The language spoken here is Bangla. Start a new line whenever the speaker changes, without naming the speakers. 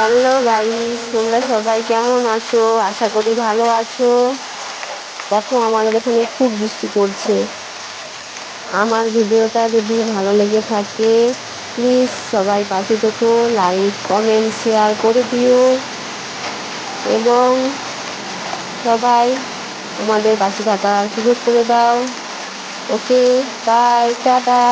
হ্যালো গাইস, তোমরা সবাই কেমন আছো? আশা করি ভালো আছো। দেখো, আমাদের এখানে খুব বৃষ্টি পড়ছে। আমার ভিডিওটা যদি ভালো লেগে থাকে প্লিজ সবাই পাশে থেকো লাইক কমেন্ট শেয়ার করে দিও। এবং সবাই আমাদের পাশে থাকার সুযোগ করে দাও। Okay bye tata.